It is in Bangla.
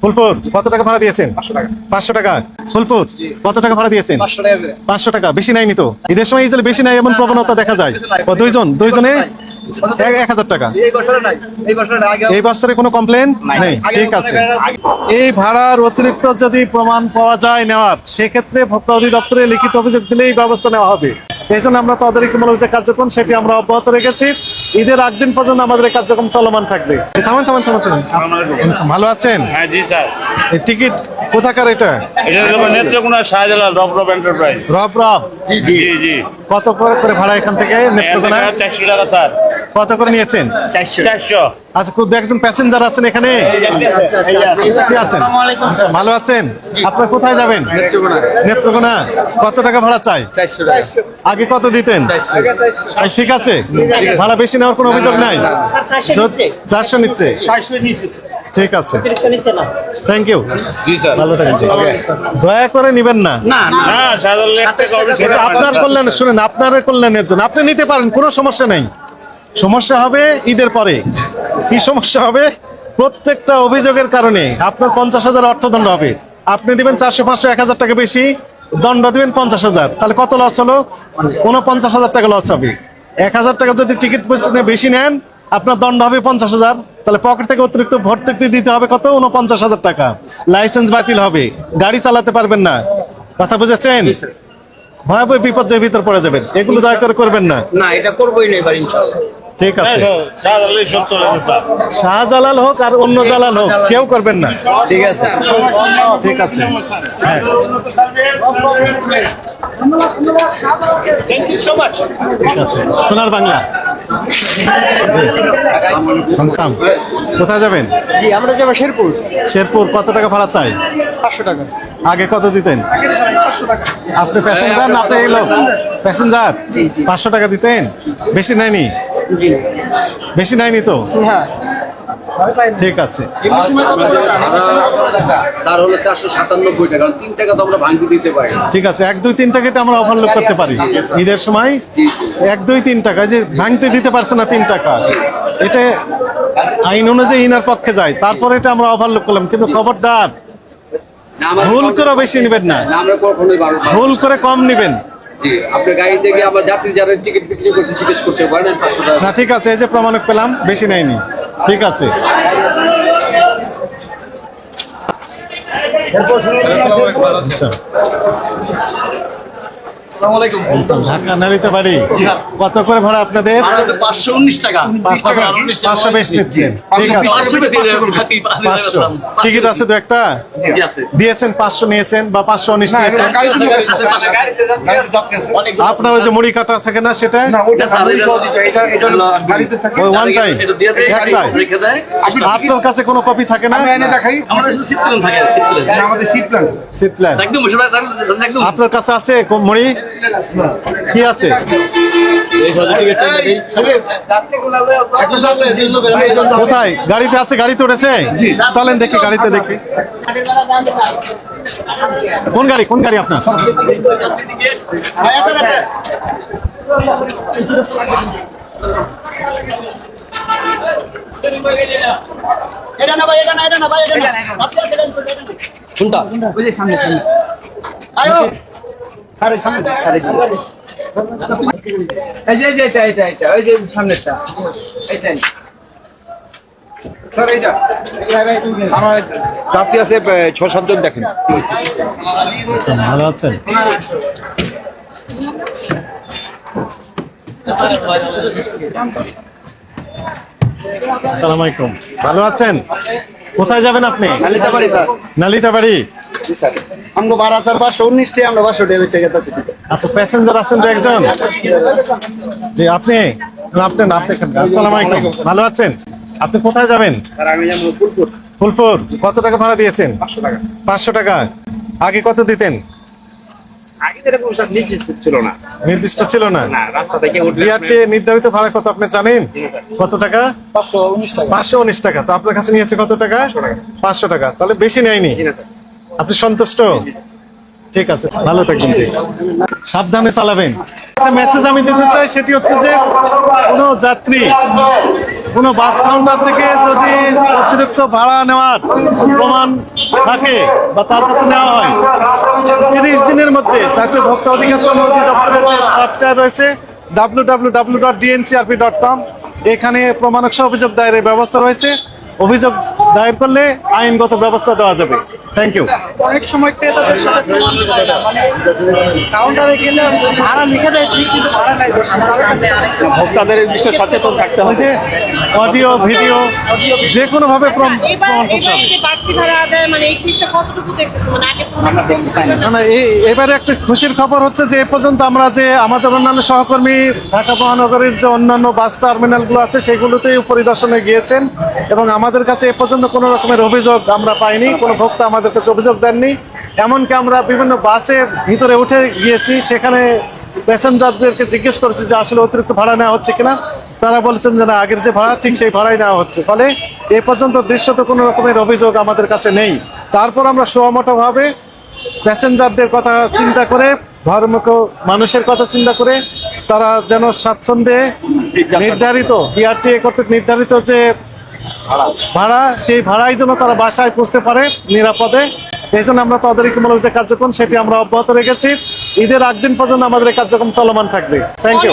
ফুলপুর। কত টাকা ভাড়া দিয়েছেন? পাঁচশো টাকা। ফুলপুর কত টাকা ভাড়া দিয়েছেন? পাঁচশো টাকা বেশি নাইনি তো? ঈদের সময় বেশি নাই এমন প্রবণতা দেখা যায়। দুইজন? দুইজনে? এক এক হাজার টাকা। এই বছরে কোনো কমপ্লেন নেই। ঠিক আছে। এই ভাড়ার অতিরিক্ত যদি প্রমাণ পাওয়া যায় নেওয়ার সেক্ষেত্রে ভোক্তা অধিদপ্তরে লিখিত অভিযোগ দিলেই ব্যবস্থা নেওয়া হবে। এই জন্য আমরা তদারকিমূলক যে কার্যক্রম সেটি আমরা অব্যাহত রেখেছি। ঈদের আগ দিন পর্যন্ত আমাদের কার্যক্রম চলমান থাকবে। থামেন থামেন থামেন থামান। ভালো আছেন? হ্যাঁ জি স্যার। টিকিট কোথাকার এটা? এটা নেত্রকোনা শাহজালাল রব রব এন্টারপ্রাইজ। রব রব। জি জি। কত করে করে ভাড়া এখান থেকে চারশো টাকা স্যার। কত করে নিয়েছেন? চারশো। আচ্ছা খুব একজন প্যাসেঞ্জার আছেন এখানে? আছেন। আচ্ছা, ভালো আছেন? আপনার কোথায় যাবেন? নেত্রকোনা। কত টাকা ভাড়া চাই? আগে কত দিতেন? আচ্ছা, ঠিক আছে। ভাড়া বেশি নেওয়ার কোনো অভিযোগ নাই? চারশো নিচ্ছে। ঠিক আছে। থ্যাংক ইউ জি স্যার। ভালো থাকেন। দয়া করে নিবেন না। হ্যাঁ আপনার কল্যাণ শুনেন আপনার কল্যাণের জন্য। আপনি নিতে পারেন কোনো সমস্যা নেই। সমস্যা হবে ঈদের পরে। কি সমস্যা হবে? প্রত্যেকটা অভিযোগের কারণে আপনার পঞ্চাশ হাজার অর্থদণ্ড হবে। আপনি দিবেন চারশো পাঁচশো এক হাজার টাকা বেশি দণ্ড দিবেন পঞ্চাশ হাজার। তাহলে কত লস হলো? কোনো পঞ্চাশ হাজার টাকা লস হবে। এক হাজার টাকা যদি টিকিট বেশি নেন আপনার দণ্ড হবে পঞ্চাশ হাজার। তাহলে পকেট থেকে অতিরিক্ত ভর্তি দিতে হবে কত? উনপঞ্চাশ হাজার টাকা। লাইসেন্স বাতিল হবে। গাড়ি চালাতে পারবেন না। কথা বুঝেছেন? ভয়াবহ বিপর্যয়ের ভিতর পড়ে যাবেন। এগুলো দয়া করে করবেন না। না এটা করবোই না এবার ঠিক আছে। শাহজালাল হোক আর অন্য জালাল হোক কেউ করবেন না। ঠিক আছে। ঠিক আছে। হ্যাঁ। ঠিক আছে। সোনার বাংলা। কোথায় যাবেন? জি আমরা যাব শেরপুর। শেরপুর কত টাকা ভাড়া চাই? পাঁচশো টাকা। আগে কত দিতেন? আপনি প্যাসেঞ্জার না আপনি এলো? প্যাসেঞ্জার। পাঁচশো টাকা দিতেন? বেশি নেয়নি? বেশি নেয়নি তো? হ্যাঁ। ঠিক আছে। ঠিক আছে এক দুই তিন টাকাটা আমরা ওভারলোড করতে পারি। ঈদের সময় এক দুই তিন টাকা যে ভাঙতে দিতে পারছে না তিন টাকা এটা আইন অনুযায়ী ইনার পক্ষে যায়। তারপরে এটা আমরা ওভারলোড করলাম কিন্তু খবরদার ভুল করে বেশি নেবেন না। ভুল করে কম নেবেন। জি আপনার গাড়ি থেকে আমরা যাত্রী যারা টিকিট বিক্রি করছি জিজ্ঞেস করতে পারেন পাঁচশো টাকা। না ঠিক আছে এই যে প্রমাণক পেলাম বেশি নেয়নি। ঠিক আছে। আচ্ছা। ঢাকা কত করে ভাড়া আপনাদের? পাঁচশো উনিশ টাকা। পাঁচশো বেশ নিচ্ছেন ঠিক আছে। পাঁচশো টিকিট আছে তো একটা? দিয়েছেন পাঁচশো নিয়েছেন বা পাঁচশো উনিশ নিয়েছেন? আপনার ওই যে মুড়ি কাটা থাকে। না সেটা ওয়ান টাইম আপনার কাছে কোনো কপি থাকে না? আপনার কাছে আছে মুড়ি? কি আছে? কোথায়? গাড়িতে আছে গাড়িতে উঠেছে? চলেন দেখি গাড়িতে দেখি। কোন গাড়ি? কোন গাড়ি আপনার? এই যে এই যে এটা এটা এটা ওই যে সামনেরটা। এইটাই আমার যাত্রী আছে ছ সাতজন দেখেন। আচ্ছা, ভালো আছেন? আসসালামু আলাইকুম। ভালো আছেন? কোথায় যাবেন আপনি? নালিতাবাড়ি স্যার। নালিতাবাড়ি? জি স্যার। আমরা বারো হাজার পাঁচশো উনিশটি আমরা আচ্ছা প্যাসেঞ্জার আছেন তো একজন? জি আপনি? আপনি না আপনি আসসালামু আলাইকুম। ভালো আছেন? আপনি কোথায় যাবেন? আমি যাব ফুলপুর। ফুলপুর। কত টাকা ভাড়া দিয়েছেন? পাঁচশো টাকা। পাঁচশো টাকা। আগে কত দিতেন? নির্দিষ্ট ছিল না। না। রাস্তা থেকে উঠলে বিআরটি নির্ধারিত ভাড়া কত আপনি জানেন? কত টাকা? পাঁচশো উনিশ টাকা। পাঁচশো উনিশ টাকা। তো আপনার কাছে নিয়েছে কত টাকা? পাঁচশো টাকা। তাহলে বেশি নেয়নি? আপনি সন্তুষ্ট? ঠিক আছে, ভালো থাকবেন, জি। সাবধানে চালাবেন। একটা মেসেজ আমি দিতে চাই, সেটি হচ্ছে যে, কোনো যাত্রী, কোনো বাস কাউন্টার থেকে যদি অতিরিক্ত ভাড়া নেওয়ার প্রমাণ থাকে বা তার কাছে নেওয়া হয়, তিরিশ দিনের মধ্যে চারটে ভোক্তা অধিকার সংঘ অধিদপ্তরের যে সফটওয়্যার রয়েছে W W W dot DNCRP dot com এখানে প্রমাণক অভিযোগ দায়েরের ব্যবস্থা রয়েছে। অভিযোগ দায়ের করলে আইনগত ব্যবস্থা দেওয়া যাবে। থ্যাংক ইউ অনেক সময় ক্রেতাদের সাথে প্রমাণ করে না। মানে কাউন্টারে গেলে ভাড়া লিখে দেয় ঠিক কিন্তু ভাড়া নাই বেশি। তাদের কাছে ভোক্তাদের এই বিষয়ে সচেতন থাকতে যে অডিও ভিডিও যে কোনো ভাবে প্রমাণ আচ্ছা, এবার প্রমাণ করতে হবে। বাড়তি ভাড়া আদায় মানে এই জিনিসটা কতটুকু দেখতেছে মানে আগে তুলনায় না? না না এই এবারে একটা খুশির খবর হচ্ছে যে এ পর্যন্ত আমরা যে আমাদের অন্যান্য সহকর্মী ঢাকা মহানগরীর যে অন্যান্য বাস টার্মিনালগুলো আছে সেগুলোতেই পরিদর্শনে গিয়েছেন। এবং আমাদের কাছে এ পর্যন্ত কোনো রকমের অভিযোগ আমরা পাইনি। কোনো ভোক্তা আমাদের কাছে অভিযোগ দেননি। এমনকি আমরা বিভিন্ন বাসের ভিতরে উঠে গিয়েছি, সেখানে প্যাসেঞ্জারদেরকে জিজ্ঞেস করেছি যে আসলে অতিরিক্ত ভাড়া নেওয়া হচ্ছে কিনা। তারা বলেছেন যে না, আগের যে ভাড়া, ঠিক সেই ভাড়াই নেওয়া হচ্ছে। ফলে এ পর্যন্ত দৃশ্যত কোনো রকমের অভিযোগ আমাদের কাছে নেই। তারপর আমরা সোয়ামোটোভাবে প্যাসেঞ্জারদের কথা চিন্তা করে ধর্মক মানুষের কথা চিন্তা করে, তারা যেন স্বাচ্ছন্দ্যে নির্ধারিত বিআরটিএ কর্তৃক নির্ধারিত যে ভাড়া। সেই ভাড়াই জন্য তারা বাসায় পৌঁছতে পারে নিরাপদে। এই জন্য আমরা তাদের তদারকিমূলক যে কার্যক্রম, সেটি আমরা অব্যাহত রেখেছি। ঈদের আগ দিন পর্যন্ত আমাদের কার্যক্রম চলমান থাকবে। Thank you